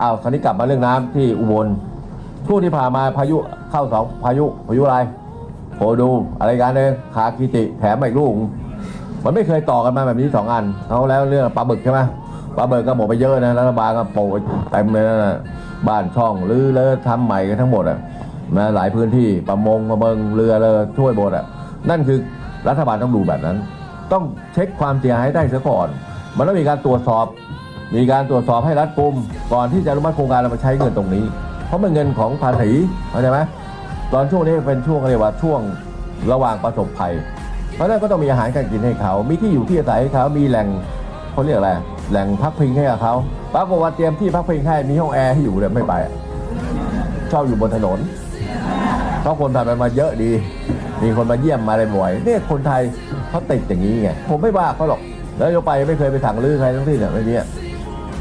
เอาคราวนี้กลับมาเรื่องน้ำที่อุบลช่วงที่ผ่านมาพายุเข้าสองพายุพายุอะไรโหดูอะไรกันเลยคาคิติแถมมาอีกลูก มันไม่เคยต่อกันมาแบบนี้สองอันเขาแล้วเรื่องปลาบึกใช่ไหมปลาบึกก็หมดไปเยอะนะรัฐบาลก็โปะไปเต็มเลยนะบ้านช่องรื้อเลยทำใหม่กันทั้งหมดอะนะหลายพื้นที่ประมงประเมิงเรือเลยช่วยหมดอะนั่นคือรัฐบาลต้องดูแบบนั้น ต้องเช็คความเสียหายได้เสียก่อน มันต้องมีการตรวจสอบ มีการตรวจสอบให้รัดกุมก่อนที่จะอนุมัติโครงการเราไปใช้เงินตรงนี้ เพราะมันเงินของภาษีเข้าใจไหมตอนช่วงนี้เป็นช่วงเรียกว่าช่วงระหว่างประสบภัย เพราะนั้นก็ต้องมีอาหารการกินให้เขา มีที่อยู่ที่อาศัยให้เขามีแหล่งเขาเรียกอะไรแหล่งพักพิงให้กับเขาปรากฏว่าเตรียมที่พักพิงให้มีห้องแอร์ให้อยู่เลยไม่ไปชอบอยู่บนถนนเพราะคนผ่านไปมาเยอะดี มีคนมาเยี่ยมมาอะไรบ่อยเนี่ยคนไทยเขาติดอย่างนี้ไงผมไม่ว่าเขาหรอกแล้วโยไปไม่เคยไปสั่งลื้อใครทั้งสิ้นอะไม่มีอะ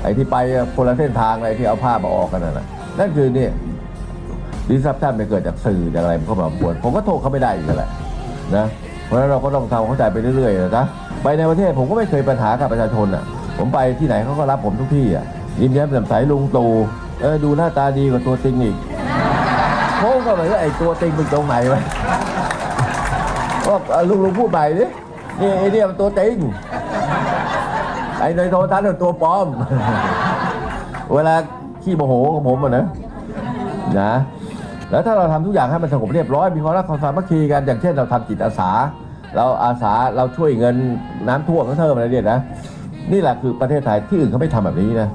ไอ้ที่ไปคนละเส้นทางอะไรที่เอาผ้ามาออกกันนั่นน่ะนั่นคือเนี่ยดิสซับชันไปเกิดจากสื่อจากอะไรมันก็มาปวนผมก็โทษเขาไม่ได้อีกแหละนะเพราะฉะนั้นเราก็ต้องทำความเข้าใจไปเรื่อยๆนะไปในประเทศผมก็ไม่เคยปัญหากับประชาชนอะ ผมไปที่ไหนเขาก็รับผมทุกที่อะยิ้มแย้มแจ่มใสลุงตู่เออดูหน้าตาดีกว่าตัวจริงอีกผมก็เลยว่าไอ้ตัวจริงเป็นตรงไหนวะก็ลุงลุงพูดใหม่ดินี่ไอ้เนี่ยมันตัวจริง อ้ในโทรทัศน์มันตัวปลอม เวลาขี้โมโหของผมอะนะนะ แล้วถ้าเราทำทุกอย่างให้มันสงบเรียบร้อยมีความรักความสามัคคีกันอย่างเช่นเราทำจิตอาสา เราอาสาเราช่วยเงินน้ำท่วมก็เท่าอะไรเนี่ยนะนี่แหละคือประเทศไทยที่อื่นเขาไม่ทำแบบนี้นะ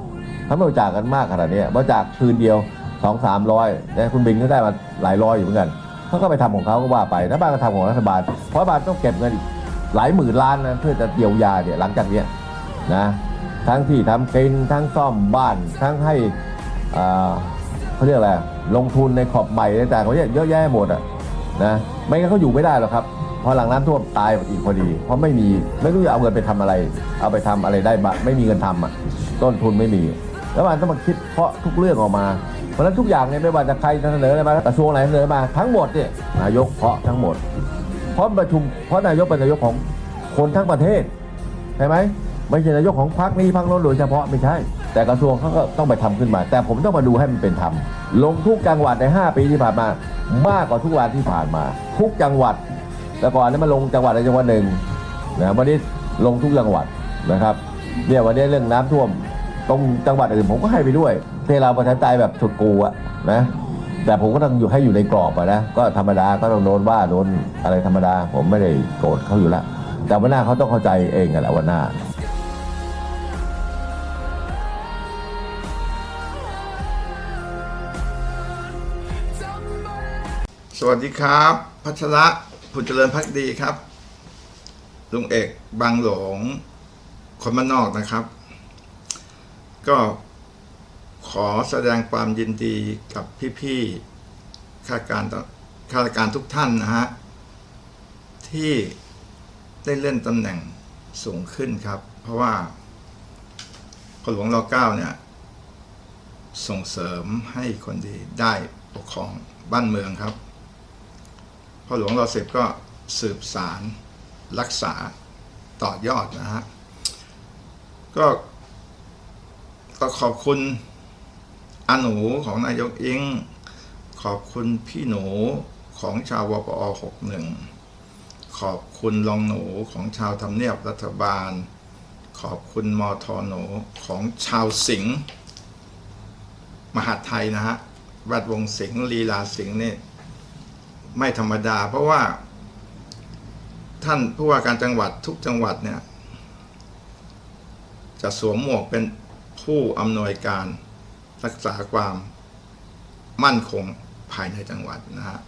เขาบริจาคกันมากขนาดนี้ยบริจาคคืนเดียวสองสามร้อยนะคุณบินก็ได้มาหลายร้อยอยู่เหมือนกันเขาก็ไปทำของเขาก็ว่าไปรัฐบาลก็ทำของรัฐบาลเพราะรัฐบาลต้องเก็บเงินอีกหลายหมื่นล้านนะเพื่อจะเยียวยาเนี่ยหลังจากเนี้ย นะทั้งที่ทำกินทั้งซ่อมบ้าน ทั้งให้เขาเรียกอะไรลงทุนในขอบใหม่ต่างๆเขาเยอะแยะหมดอะนะไม่งั้นเขาอยู่ไม่ได้หรอกครับพอหลังน้ำท่วมตายอีกพอดี เพราะไม่มีไม่รู้จะเอาเงินไปทำอะไร เอาไปทำอะไรได้บ้างไม่มีเงินทำอะต้นทุนไม่มี แล้วมันต้องมาคิดเพราะทุกเรื่องออกมา เพราะฉะนั้นทุกอย่างเนี่ยไม่ว่าจะใครเสนออะไรมากระทรวงไหนเสนอมาทั้งหมดเนี่ยนายกเพราะทั้งหมดเพราะประชุมเพราะนายกเป็นนายกของคนทั้งประเทศใช่ไหม ไม่ใช่นายกของพรรคนี้พรรคโน้นโดยเฉพาะไม่ใช่ แต่กระทรวงเขาก็ต้องไปทำขึ้นมา แต่ผมต้องมาดูให้มันเป็นธรรมลงทุกจังหวัดใน 5 ปีที่ผ่านมา มากกว่าทุกวันที่ผ่านมา ทุกจังหวัดแต่ก่อนนี้มาลงจังหวัดใดจังหวัดหนึ่งนะวันนี้ลงทุกจังหวัดนะครับเนี่ยวันนี้เรื่องน้ำท่วมตรงจังหวัดอื่นผมก็ให้ไปด้วยเทเราประชาธิปไตยแบบสุดกูอะนะแต่ผมก็ต้องอยู่ให้อยู่ในกรอบอะนะก็ธรรมดาก็ต้องโดนว่าโดนอะไรธรรมดา ผมไม่ได้โกรธเขาอยู่แล้วแต่วันหน้าเขาต้องเข้าใจเองกันแหละวันหน้า สวัสดีครับ พัชระผุเจริญพักดีครับ ลุงเอกบางหลง คนมานอกนะครับ ก็ขอแสดงความยินดีกับพี่ๆข้าราชการข้าราชการทุกท่านนะฮะ ที่ได้เลื่อนตำแหน่งสูงขึ้นครับ เพราะว่าพอหลวงรอเก้าเนี่ยส่งเสริมให้คนดีได้ปกครองบ้านเมืองครับ พอหลวงรอสิบก็สืบสารรักษาต่อยอดนะฮะก็ก็ขอบคุณอาหนูของนายกอิง ขอบคุณพี่หนูของชาววปอ61 ขอบคุณรองหนูของชาวทำเนียบรัฐบาล ขอบคุณมอทอหนูของชาวสิงห์มหาไทยนะฮะแวดวงสิงห์ลีลาสิงห์นี่ ไม่ธรรมดา เพราะว่า ท่านผู้ว่าการจังหวัดทุกจังหวัดเนี่ย จะสวมหมวกเป็นผู้อำนวยการรักษาความมั่นคงภายในจังหวัดนะฮะ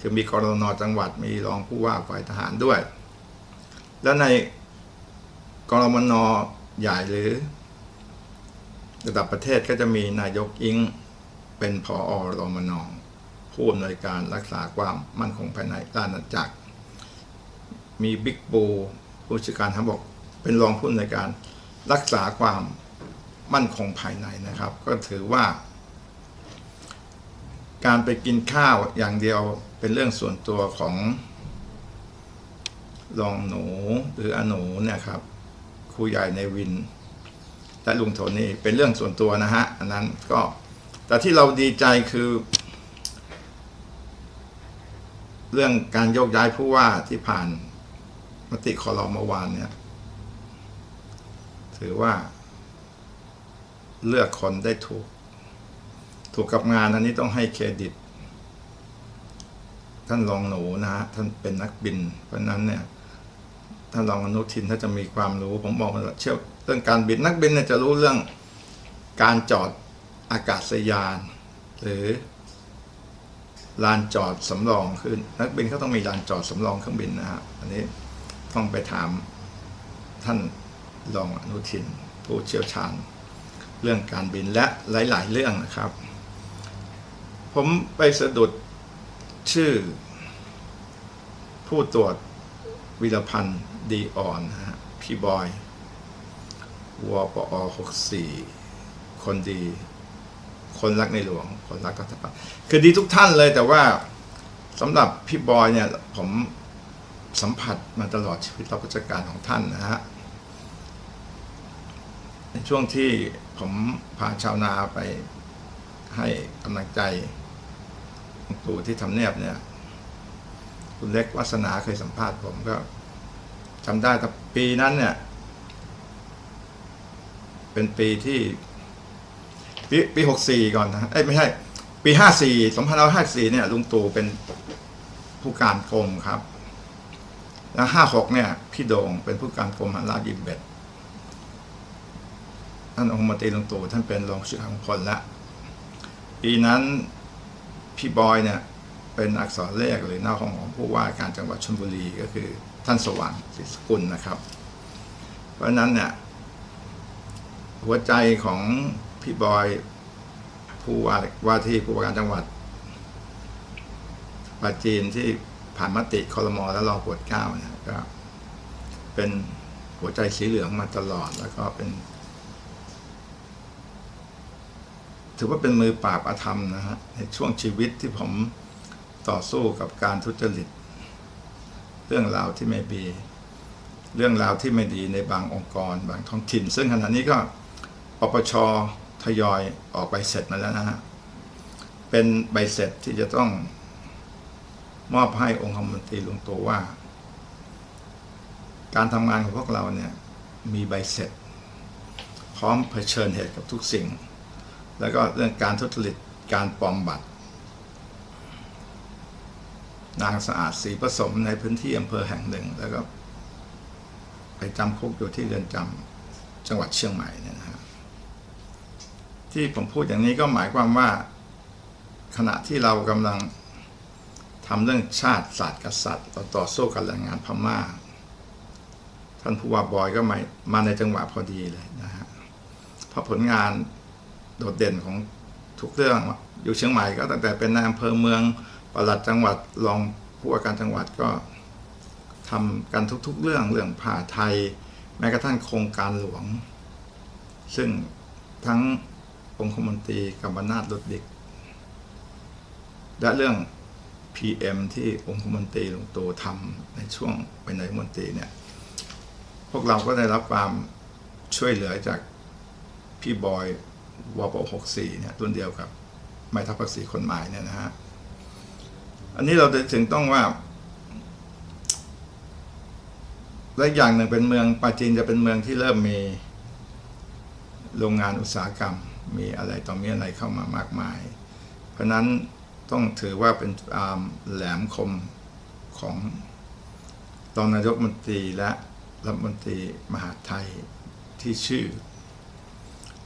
คือมีกรนจังหวัดมีรองผู้ว่าฝ่ายทหารด้วย แล้วในกรมนใหญ่หรือ ระดับประเทศก็จะมีนายกอิงเป็นผอรมน ผู้อำนวยการรักษาความมั่นคงภายในราชอาณาจักร มีบิ๊กบูผู้จัดการทางบกเป็นรองผู้อำนวยการรักษาความมั่นคงภายในนะครับ ก็ถือว่า การไปกินข้าวอย่างเดียวเป็นเรื่องส่วนตัวของรองหนูหรืออหนูเนี่ยครับครูใหญ่ในวิน และลุงโทนี่เป็นเรื่องส่วนตัวนะฮะอันนั้นก็แต่ที่เราดีใจคือ เรื่องการโยกย้ายผู้ว่าที่ผ่านมติคอรมเมื่อวานเนี่ย ถือว่า เลือกคนได้ถูก ถูกกับงานอันนี้ต้องให้เครดิต ท่านรองหนูนะฮะท่านเป็นนักบิน เพราะนั้นเนี่ยท่านรองอนุทินถ้าจะมีความรู้ ผมบอกว่าเชื่อเรื่องการบินนักบินเนี่ยจะรู้เรื่องการจอดอากาศยาน หรือ ลานจอดสำรองคือนักบินเขาต้องมีลานจอดสำรองเครื่องบินนะฮะอันนี้ต้องไปถามท่านรองอนุทิน ผู้เชี่ยวชาญ เรื่องการบินและหลาย ๆ เรื่องนะครับ ผมไปสะดุดชื่อ ผู้ตรวจวิรพันธ์ดีอ่อนนะฮะพี่บอยวปอ64 คนดี คนรักในหลวง คนรักรัฐบาคือดีทุกท่านเลยแต่ว่าสำหรับพี่บอยเนี่ยผมสัมผัสมาตลอดชีวิตรับราชการของท่านนะฮะในช่วงที่ผมพาชาวนาไปให้กำลังใจหลวงตู่ที่ทำเนียบเนี่ย คุณเล็กวัสนาเคยสัมภาษณ์ผมก็จำได้แต่ปีนั้นเนี่ย เป็นปีที่ ปีปีหกสี่ก่อนนะเอ้ยไม่ใช่ ปีห้าสี่สองพันห้าสี่เนี่ยลุงตู่เป็นผู้การกรมครับ แล้วห้าหกเนี่ย พี่โด่งเป็นผู้การกรมหาราชยิมเบ็ดท่านองค์มนตรีลุงตู่ท่านเป็นรองผู้การพลล้วปีนั้นพี่บอยเนี่ย เป็นอักษรเลขหรือหน้าห้องของผู้ว่าการจังหวัดชลบุรีก็คือ ท่านสว่างศรีสกุลนะครับ เพราะนั้นเนี่ยหัวใจของ พี่บอยผู้ว่าว่าที่ผู้ว่าการจังหวัดปราจีนที่ผ่านมติคอรมอและรอปวดเก้าเนี่ยก็ เป็นหัวใจสีเหลืองมาตลอดแล้วก็เป็น ถือว่าเป็นมือปราบอาธรรมนะฮะในช่วงชีวิตที่ผมต่อสู้กับการทุจริต เรื่องราวที่ไม่ดีเรื่องราวที่ไม่ดีในบางองค์กร บางท้องถิ่น ซึ่งขณะนี้ก็ปปช ทยอยออกใบเสร็จมาแล้วนะฮะ เป็นใบเสร็จที่จะต้องมอบให้องค์คมนตรีลุงตู่ว่า การทำงานของพวกเราเนี่ย มีใบเสร็จ พร้อมเผชิญเหตุกับทุกสิ่ง แล้วก็เรื่องการทุจริตการปลอมบัตร นางสะอาดสีผสมในพื้นที่อำเภอแห่งหนึ่งแล้วก็ไปจำคุกอยู่ที่เรือนจำจังหวัดเชียงใหม่เนี่ยนะฮะ ที่ผมพูดอย่างนี้ก็หมายความว่า ขณะที่เรากำลังทำเรื่องชาติศาสตร์กษัตริย์เราต่อสู้กับแรงงานพม่า ท่านผู้ว่าบอยก็มามาในจังหวะพอดีเลยนะฮะเพราะผลงานโดดเด่นของทุกเรื่องอยู่เชียงใหม่ก็ตั้งแต่เป็นนายอำเภอเมืองปลัดจังหวัดรองผู้ว่าการจังหวัดก็ทำกันทุกๆ เรื่องเรื่องผ่าไทย แม้กระทั่งโครงการหลวง ซึ่งทั้ง องคมนตรีกัมนาตรถดิก และเรื่อง PM ที่องคมนตรีหลวงตู่ทำในช่วงเป็นนายมนตรีเนี่ย พวกเราก็ได้รับความช่วยเหลือจากพี่บอยวป64เนี่ยรุ่นเดียวกับไม้ทัพภาษีคนหมายเนี่ยนะฮะ อันนี้เราถึงต้องว่า และอย่างหนึ่งเป็นเมืองปาจีนจะเป็นเมืองที่เริ่มมีโรงงานอุตสาหกรรม มีอะไรต่อมีอะไรเข้ามามากมาย เพราะนั้นต้องถือว่าเป็นอามแหลมคมของรองนายกมนตรีและรัฐมนตรีมหาไทยที่ชื่อ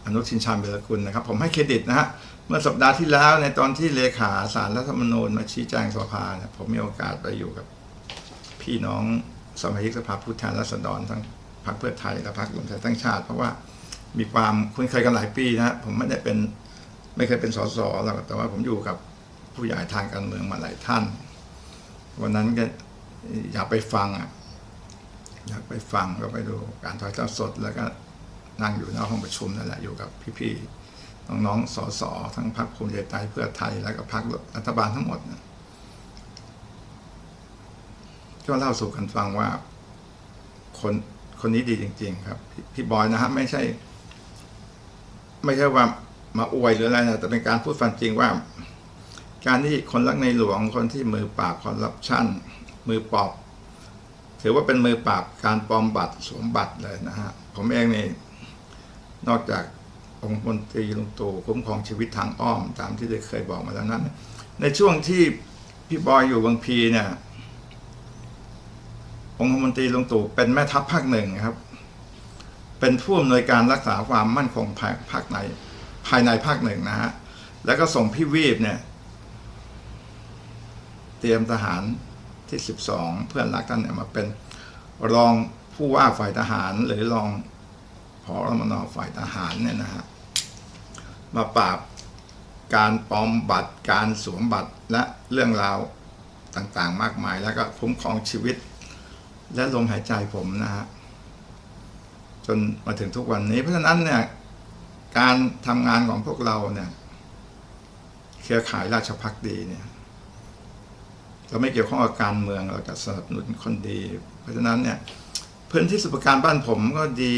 อนุทินชาญเบลกุลนะครับ ผมให้เครดิตนะฮะเมื่อสัปดาห์ที่แล้วในตอนที่เลขาสารรัฐธรรมนูญมาชี้แจงสภาเนี่ยผมมีโอกาสไปอยู่กับพี่น้องสมาชิกสภาผู้แทนราษฎรทั้งพรรคเพื่อไทยและพรรครวมไทยตั้งชาติ เพราะว่า มีความคุ้นเคยกันหลายปีนะฮะผมไม่ได้เป็นไม่เคยเป็นสสหรอกแต่ว่าผมอยู่กับผู้ใหญ่ทางการเมืองมาหลายท่าน วันนั้นก็อยากไปฟังอะอยากไปฟังก็ไปดูการถ่ายทอดสดแล้วก็นั่งอยู่หน้าห้องประชุมนั่นแหละอยู่กับพี่ๆน้องๆสสทั้งพรรคภูมิใจไทยเพื่อไทยแล้วก็พรรครัฐบาลทั้งหมดนะก็เล่าสู่กันฟังว่าคนคนนี้ดีจริง ๆ ครับพพี่บอยนะฮะไม่ใช่ ไม่ใช่ว่ามาอวยหรืออะไรนะแต่เป็นการพูดความจริงว่า การที่คนรักในหลวงคนที่มือปราบคอร์รัปชันมือปราบถือว่าเป็นมือปราบการปลอมบัตรสวมบัตรเลยนะฮะผมเองนี่นอกจากองค์มนตรีลุงตู่คุ้มครองชีวิตทางอ้อม ตามที่ได้เคยบอกมาแล้วนั้น ในช่วงที่พี่บอยอยู่บางพีเนี่ยองค์มนตรีลุงตู่เป็นแม่ทัพภาคหนึ่งครับ เป็นผู้อำนวยการรักษาความมั่นคงภายภาคในภายในภาคหนึ่งนะฮะ แล้วก็ส่งพี่วีบเนี่ย เตรียมทหารที่12เพื่อนรักท่านเนี่ยมาเป็นรองผู้ว่าฝ่ายทหารหรือรองผอรมนฝ่ายทหารเนี่ยนะฮะ มาปราบการปลอมบัตรการสวมบัตรและเรื่องราวต่างๆ มากมายแล้วก็คุ้มครองชีวิต และลมหายใจผมนะฮะ จนมาถึงทุกวันนี้ เพราะฉะนั้นเนี่ยการทำงานของพวกเราเนี่ยเครือข่ายราชพักดีเนี่ยเราไม่เกี่ยวข้องกับการเมืองเราจะสนับสนุนคนดี เพราะฉะนั้นเนี่ยพื้นที่สุปการบ้านผมก็ดี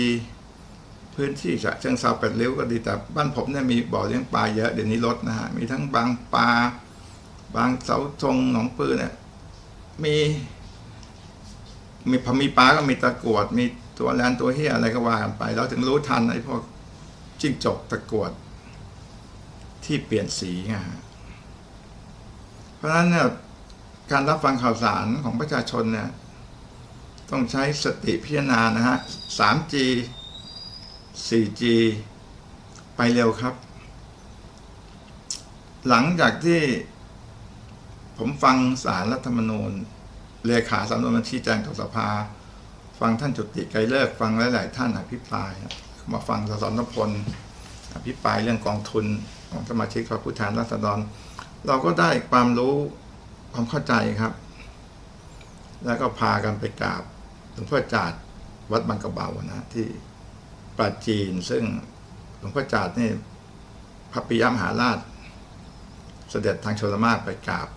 พื้นที่ฉะเชิงเซาเป็ดริ้ยวก็ดีแต่บ้านผมเนี่ยมีบ่อเลี้ยงปลาเยอะเดี๋ยวนี้ลดนะฮะมีทั้งบางปลาบางเสาธงหนองปือเนี่ยมีมีพอมีปลาก็มีตะกรวดมี ตัวแลนตัวเฮียอะไรก็ว่ากันไป เราถึงรู้ทันไอ้พวกจิ้งจกตะกรวดที่เปลี่ยนสีไงฮะเพราะฉะนั้นเนี่ยการรับฟังข่าวสารของประชาชนเนี่ยต้องใช้สติพิจารณานะฮะ 3G 4G ไปเร็วครับ หลังจากที่ผมฟังสารรัฐธรรมนูญ เลขาสำนวนบัญชีแจงต่อสภา ฟังท่านจุติไกรเลิกฟังหลาย ๆ ท่านอภิปราย มาฟังสสนพลอภิปรายเรื่องกองทุนของสมาชิกสภาผู้แทนราษฎร เราก็ได้ความรู้ความเข้าใจครับ แล้วก็พากันไปกราบหลวงพ่อจาดวัดบางกระเบานะที่ปราจีน ซึ่งหลวงพ่อจาดนี่พระปิยมหาราช เสด็จทางชลมารไปกราบ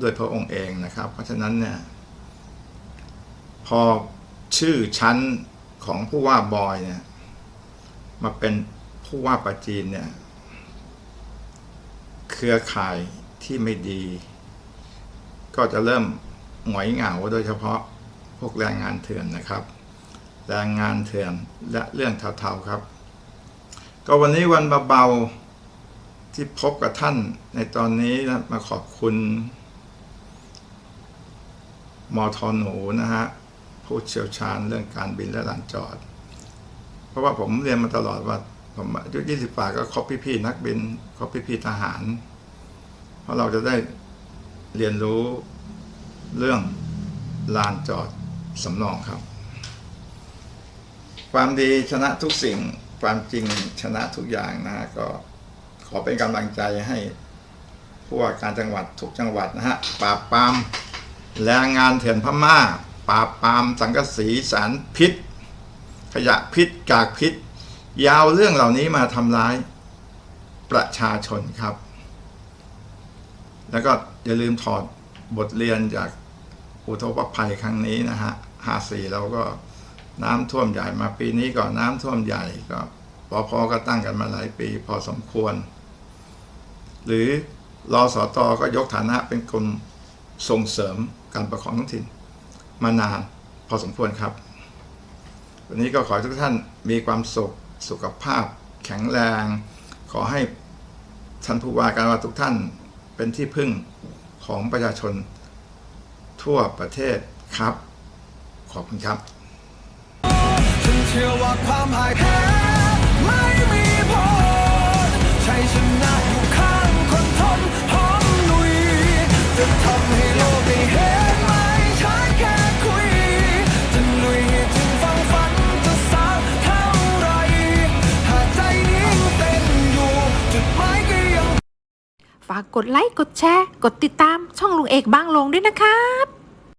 ด้วยพระองค์เองนะครับ เพราะฉะนั้นเนี่ยพอ ชื่อชั้นของผู้ว่าบอยเนี่ย มาเป็นผู้ว่าปราจีนเนี่ย เครือข่ายที่ไม่ดี ก็จะเริ่มหงอยเหงาโดยเฉพาะพวกแรงงานเถื่อนนะครับ แรงงานเถื่อนและเรื่องเทาๆครับ ก็วันนี้วันเบาๆที่พบกับท่านในตอนนี้นะมาขอบคุณมอทอหนูนะฮะ ผู้เชี่ยวชาญเรื่องการบินและลานจอด เพราะว่าผมเรียนมาตลอดว่าผมอายุ20กว่าก็คบพี่ๆนักบินคบพี่ๆทหาร เพราะเราจะได้เรียนรู้เรื่องลานจอดสำรองครับ ความดีชนะทุกสิ่งความจริงชนะทุกอย่างนะฮะก็ขอเป็นกำลังใจให้ผู้ว่าการจังหวัดทุกจังหวัดนะฮะปราบปรามแรงงานเถื่อนพม่า ปราบปรามสังกสีสารพิษ ขยะพิษกากพิษ ยาวเรื่องเหล่านี้มาทำร้ายประชาชนครับ แล้วก็อย่าลืมถอดบทเรียนจากอุทกภัยครั้งนี้นะฮะหาสีเราก็น้ำท่วมใหญ่มาปีนี้ก็น้ำท่วมใหญ่ก็ปอพอก็ตั้งกันมาหลายปีพอสมควร หรือรอสอตอก็ยกฐานะเป็นกรมส่งเสริมการปกครองท้องถิ่น มานานพอสมควรครับ วันนี้ก็ขอให้ทุกท่านมีความสุขสุขภาพแข็งแรง ขอให้ท่านผู้ว่าการว่าทุกท่านเป็นที่พึ่งของประชาชนทั่วประเทศครับ ขอบคุณครับฉันเชื่อว่าความพ่ายแพ้ไม่มีผลชัยชนะอยู่ข้างคนทนหอมลุยจะทำให้โลกได้เห็น ฝากกดไลค์ กดแชร์ กดติดตามช่องลุงเอกบางลงด้วยนะครับ